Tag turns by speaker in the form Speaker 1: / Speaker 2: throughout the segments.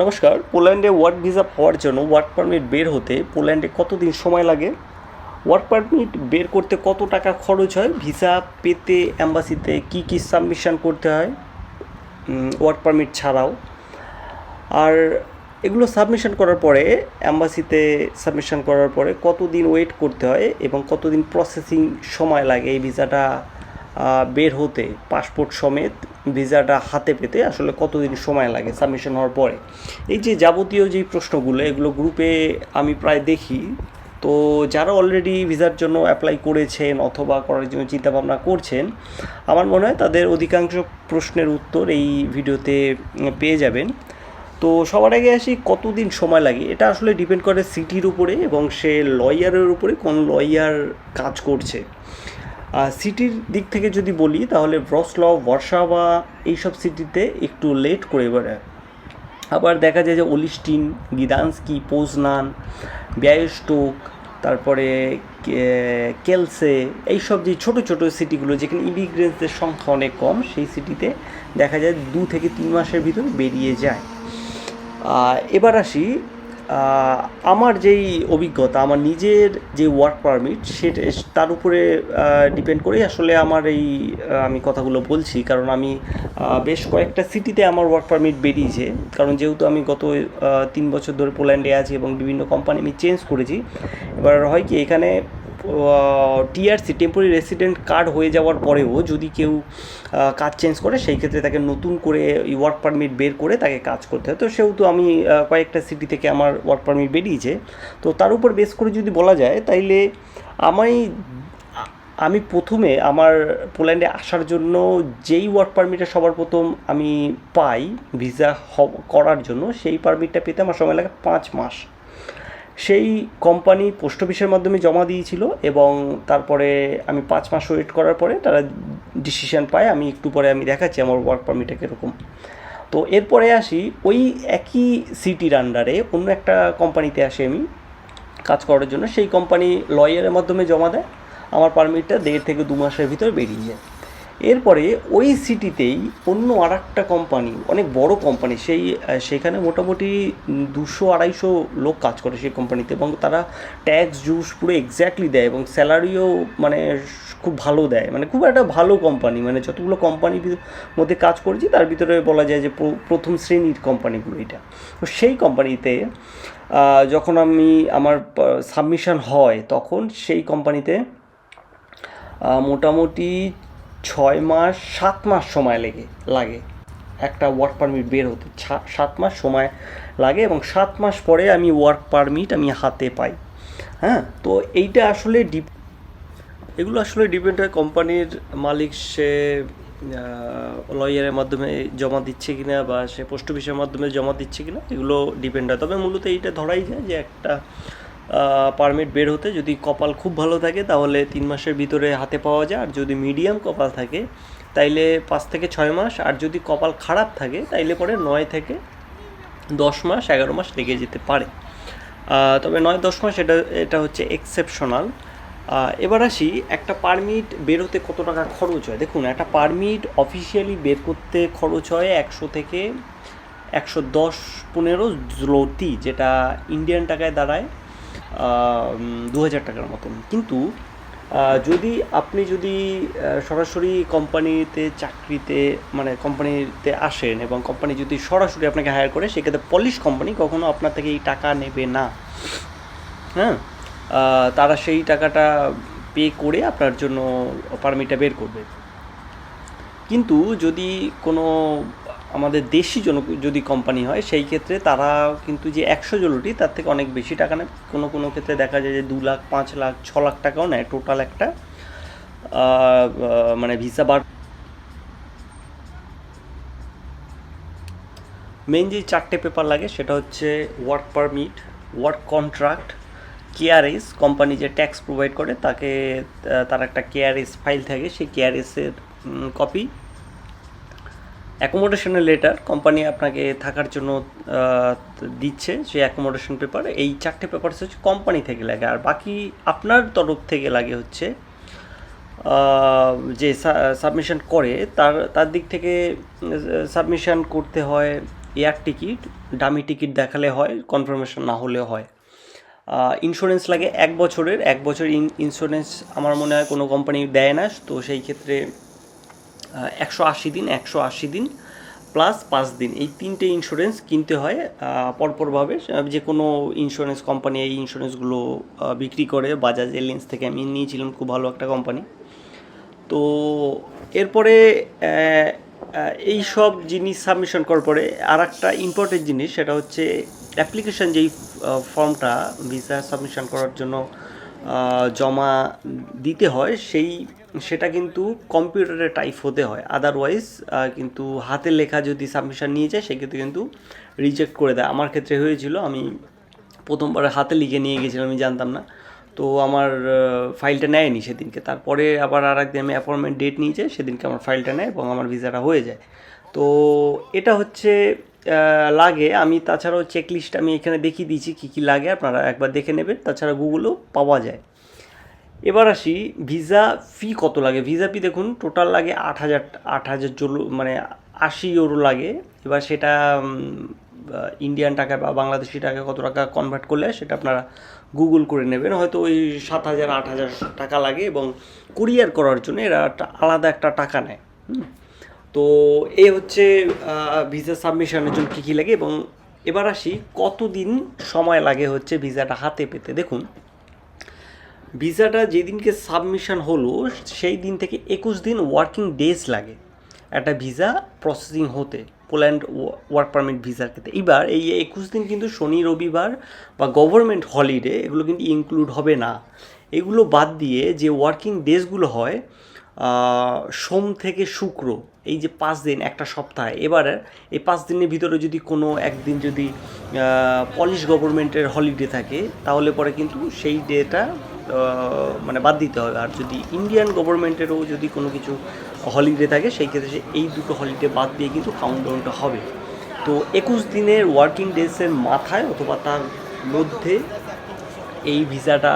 Speaker 1: নমস্কার, পোল্যান্ডে work visa পাওয়ার জন্য work permit বের হতে পোল্যান্ডে কতদিন সময় লাগে? ওয়ার্ক পারমিট বের করতে কত টাকা খরচ হয়? ভিসা পেতে অ্যাম্বাসিতে কি কি সাবমিশন করতে হয়? ওয়ার্ক পারমিট ছাড়াও। আর এগুলো সাবমিশন করার পরে অ্যাম্বাসিতে সাবমিশন করার পরে কতদিন ওয়েট করতে হয় এবং কতদিন প্রসেসিং সময় লাগে এই ভিসাটা বের হতে পাসপোর্ট সমেত ভিসাটা হাতে পেতে আসলে কতদিন সময় লাগে সাবমিশন হওয়ার পরে? এই যে যাবতীয় যেই প্রশ্নগুলো, এগুলো গ্রুপে আমি প্রায় দেখি। তো যারা অলরেডি ভিসার জন্য অ্যাপ্লাই করেছেন অথবা করার জন্য চিন্তাভাবনা করছেন, আমার মনে হয় তাদের অধিকাংশ প্রশ্নের উত্তর এই ভিডিওতে পেয়ে যাবেন। তো সবার আগে আসি, কতদিন সময় লাগে? এটা আসলে ডিপেন্ড করে সিটির উপরে এবং সে লয়ারের উপরে কোন লয়ার কাজ করছে। সিটির দিক থেকে যদি বলি, তাহলে ব্রসল ওয়ার্সাওয়া এইসব সিটিতে একটু লেট করে বেড়ায় আবার দেখা যায় যে ওলিস্টিন গিদান্সকি, পোজনান, ব্যায়স্টোক, তারপরে কেলসে এইসব যে ছোট ছোট সিটিগুলো, যেখানে ইমিগ্রেন্টসদের সংখ্যা অনেক কম, সেই সিটিতে দেখা যায় দু থেকে তিন মাসের ভিতর বেরিয়ে যায়। এবার আসি আমার যেই অভিজ্ঞতা, আমার নিজের যে ওয়ার্ক পারমিট সেটা তার উপরে ডিপেন্ড করেই আসলে আমার এই আমি কথাগুলো বলছি। কারণ আমি বেশ কয়েকটা সিটিতে আমার ওয়ার্ক পারমিট বেরিয়েছে। কারণ যেহেতু আমি গত তিন বছর ধরে পোল্যান্ডে আছি এবং বিভিন্ন কোম্পানি আমি চেঞ্জ করেছি, এবার হয় কি এখানে টিআরসি টেম্পোরারি রেসিডেন্ট কার্ড হয়ে যাওয়ার পরেও যদি কেউ কাজ চেঞ্জ করে, সেই ক্ষেত্রে তাকে নতুন করে ওয়ার্ক পারমিট বের করে তাকে কাজ করতে হয়। তো সেহেতু আমি কয়েকটা সিটি থেকে আমার ওয়ার্ক পারমিট বেরিয়েছে। তো তার উপর বেস করে যদি বলা যায়, তাইলে আমি আমি প্রথমে আমার পোল্যান্ডে আসার জন্য যেই ওয়ার্ক পারমিটটা সবার প্রথম আমি পাই ভিসা করার জন্য, সেই পারমিটটা পেতে আমার সময় লাগে পাঁচ মাস। সেই কোম্পানি পোস্ট অফিসের মাধ্যমে জমা দিয়েছিল এবং তারপরে আমি পাঁচ মাস ওয়েট করার পরে তারা ডিসিশন পায়, আমি একটু পরে আমি দেখাচ্ছি আমার ওয়ার্ক পারমিটটা কীরকম। তো এরপরে আসি, ওই একই সিটির আন্ডারে অন্য একটা কোম্পানিতে আসি আমি কাজ করার জন্য। সেই কোম্পানি লয়ারের মাধ্যমে জমা দেয়, আমার পারমিটটা দেড় থেকে দু মাসের ভিতর বেরিয়ে যায়। এরপরে ওই সিটিতেই অন্য আর একটা কোম্পানি অনেক বড় কোম্পানি সেই সেখানে মোটামুটি দুশো আড়াইশো লোক কাজ করে সেই কোম্পানিতে এবং তারা ট্যাক্স জুস পুরো এক্স্যাক্টলি দেয় এবং স্যালারিও মানে খুব ভালো দেয়। মানে খুব একটা ভালো কোম্পানি মানে যতগুলো কোম্পানির মধ্যে কাজ করেছি তার ভিতরে বলা যায় যে প্রথম শ্রেণির কোম্পানিগুলো এটা। তো সেই কোম্পানিতে যখন আমি আমার সাবমিশন হয়, তখন সেই কোম্পানিতে মোটামুটি ছয় মাস, সাত মাস সময় লেগে, লাগে। একটা ওয়ার্ক পারমিট বের হতে সাত মাস সময় লাগে এবং সাত মাস পরে আমি ওয়ার্ক পারমিট আমি হাতে পাই। হ্যাঁ? তো এইটা আসলে ডিপ এগুলো আসলে ডিপেন্ড হয় কোম্পানির মালিক সে লয়ারের মাধ্যমে জমা দিচ্ছে কিনা বা সে পোস্ট অফিসের মাধ্যমে জমা দিচ্ছে কিনা, এগুলো ডিপেন্ড হয়। তবে মূলত এইটা ধরাই যায় যে একটা পারমিট বের হতে যদি কপাল খুব ভালো থাকে, তাহলে তিন মাসের ভিতরে হাতে পাওয়া যায়। আর যদি মিডিয়াম কপাল থাকে, তাইলে পাঁচ থেকে ছয় মাস। আর যদি কপাল খারাপ থাকে, তাইলে পরে নয় থেকে দশ মাস, এগারো মাস লেগে যেতে পারে। তবে নয় দশ মাস এটা এটা হচ্ছে এক্সেপশনাল এবার আসি, একটা পারমিট বেরোতে কত টাকা খরচ হয়? দেখুন, একটা পারমিট অফিসিয়ালি বের করতে খরচ হয় একশো থেকে একশো দশ পনেরো জলতি যেটা ইন্ডিয়ান টাকায় দাঁড়ায়। দু হাজার টাকার মতন। কিন্তু যদি আপনি যদি সরাসরি কোম্পানিতে চাকরিতে মানে কোম্পানিতে আসেন এবং কোম্পানি যদি সরাসরি আপনাকে হায়ার করে, সেক্ষেত্রে পলিশ কোম্পানি কখনো আপনার থেকে এই টাকা নেবে না। হ্যাঁ? তারা সেই টাকাটা পে করে আপনার জন্য পারমিটটা বের করবে। কিন্তু যদি কোনো আমাদের দেশি জন যদি কোম্পানি হয়, সেই ক্ষেত্রে তারা কিন্তু যে একশো জলটি তার থেকে অনেক বেশি টাকা নেয়। কোনো কোনো ক্ষেত্রে দেখা যায় যে দু লাখ, পাঁচ লাখ, ছ লাখ টাকাও নেয় টোটাল একটা মানে ভিসা বার। মেন যে চারটে পেপার লাগে, সেটা হচ্ছে work permit work contract KRS company যে ট্যাক্স প্রোভাইড করে, তাকে তার একটা কেআরএস ফাইল থাকে, সেই কেআরএসের কপি অ্যাকোমোডেশনের লেটার কোম্পানি আপনাকে থাকার জন্য দিচ্ছে সেই অ্যাকোমোডেশন পেপার এই চারটে পেপার হচ্ছে কোম্পানি থেকে লাগে। আর বাকি আপনার তরফ থেকে লাগে হচ্ছে যে সাবমিশন করে, তার তার দিক থেকে সাবমিশন করতে হয় এয়ার টিকিট ডামি টিকিট দেখালে হয় কনফার্মেশন না হলেও হয়। ইন্স্যুরেন্স লাগে এক বছরের। এক বছর ইন্স্যুরেন্স আমার মনে হয় কোনো কোম্পানি দেয় না, তো সেই ক্ষেত্রে একশো আশি দিন, একশো আশি দিন প্লাস পাঁচ দিন। এই তিনটে ইন্স্যুরেন্স কিনতে হয় পরপরভাবে। যে কোনো ইন্স্যুরেন্স কোম্পানি এই ইন্স্যুরেন্সগুলো বিক্রি করে। বাজাজ এলিয়েন্স থেকে আমি নিয়েছিলাম, খুব ভালো একটা কোম্পানি তো এরপরে এই সব জিনিস সাবমিশন করার পরে আর একটা ইম্পর্টেন্ট জিনিস, সেটা হচ্ছে অ্যাপ্লিকেশন যেই ফর্মটা ভিসা সাবমিশন করার জন্য জমা দিতে হয়, সেই সেটা কিন্তু কম্পিউটারে টাইপ হতে হয়। আদারওয়াইজ কিন্তু হাতে লেখা যদি সাবমিশন নিয়ে যায়, সেক্ষেত্রে কিন্তু রিজেক্ট করে দেয়। আমার ক্ষেত্রে হয়েছিল, আমি প্রথমবার হাতে লিখে নিয়ে গেছিলাম, আমি জানতাম না। তো আমার ফাইলটা নেয়নি সেদিনকে। তারপরে আবার আর একদিন আমি অ্যাপয়েন্টমেন্ট ডেট নিয়ে যাই, সেদিনকে আমার ফাইলটা নেয় এবং আমার ভিসাটা হয়ে যায়। তো এটা হচ্ছে লাগে। আমি তাছাড়াও চেক লিস্ট আমি এখানে দেখিয়ে দিয়েছি, কী কী লাগে আপনারা একবার দেখে নেবেন। তাছাড়া গুগলও পাওয়া যায়। এবার আসি ভিসা ফি কত লাগে? ভিসা ফি দেখুন টোটাল লাগে আট হাজার আট হাজার জলো মানে আশি ইউরো লাগে। এবার সেটা ইন্ডিয়ান টাকা বা বাংলাদেশি টাকা কত টাকা কনভার্ট করলে সেটা আপনারা গুগল করে নেবেন। হয়তো ওই সাত হাজার, আট হাজার টাকা লাগে এবং কুরিয়ার করার জন্য এরা আলাদা একটা টাকা নেয়। তো এ হচ্ছে ভিসা সাবমিশনের জন্য কী কী লাগে এবং এবার আসি, কতদিন সময় লাগে হচ্ছে ভিসাটা হাতে পেতে? দেখুন ভিসাটা যেদিনকে সাবমিশন হলো, সেই দিন থেকে একুশ দিন ওয়ার্কিং ডেজ লাগে একটা ভিসা প্রসেসিং হতে পোল্যান্ড ওয়ার্ক পারমিট ভিসার ক্ষেত্রে। এবার এই একুশ দিন কিন্তু শনি, রবিবার বা গভর্নমেন্ট হলিডে এগুলো কিন্তু ইনক্লুড হবে না। এগুলো বাদ দিয়ে যে ওয়ার্কিং ডেজগুলো হয় সোম থেকে শুক্র, এই যে পাঁচ দিন, একটা সপ্তাহে। এবার এই পাঁচ দিনের ভিতরে যদি কোনো একদিন যদি পলিশ গভর্নমেন্টের হলিডে থাকে, তাহলে পরে কিন্তু সেই ডেটা মানে বাদ দিতে হবে। আর যদি ইন্ডিয়ান গভর্নমেন্টেরও যদি কোনো কিছু হলিডে থাকে, সেই ক্ষেত্রে সে এই দুটো হলিডে বাদ দিয়ে কিন্তু কাউন্টডাউনটা হবে। তো একুশ দিনের ওয়ার্কিং ডেজের মাথায় অথবা তার মধ্যে এই ভিসাটা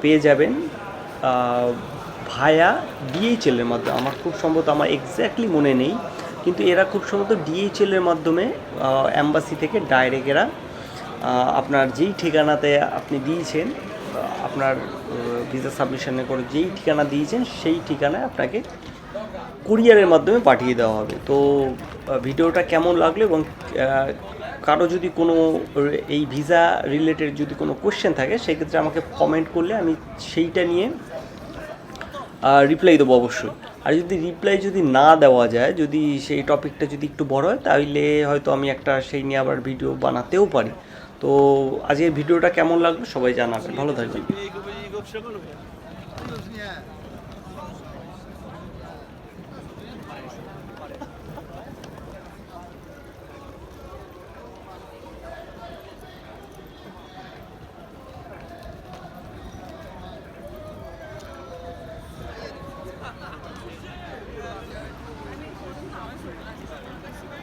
Speaker 1: পেয়ে যাবেন ভায়া ডিএইচএলের মাধ্যমে। আমার খুব সম্ভবত, আমার এক্স্যাক্টলি মনে নেই, কিন্তু এরা খুব সম্ভবত ডিএইচএলের মাধ্যমে অ্যাম্বাসি থেকে ডাইরেক্ট এরা আপনার যেই ঠিকানাতে আপনি দিয়েছেন আপনার ভিসা সাবমিশনে করে যেই ঠিকানা দিয়েছেন, সেই ঠিকানায় আপনাকে কুরিয়ারের মাধ্যমে পাঠিয়ে দেওয়া হবে। তো ভিডিওটা কেমন লাগল এবং কারও যদি কোনো, এই ভিসা রিলেটেড যদি কোনো কোয়েশ্চেন থাকে, সেক্ষেত্রে আমাকে কমেন্ট করলে আমি সেইটা নিয়ে রিপ্লাই দেবো অবশ্যই। আর যদি রিপ্লাই যদি না দেওয়া যায়, যদি সেই টপিকটা যদি একটু বড় হয়, তাহলে হয়তো আমি একটা সেই নিয়ে আবার ভিডিও বানাতেও পারি। তো আজকের ভিডিওটা কেমন লাগল সবাই জানাবেন। ভালো থাকবেন।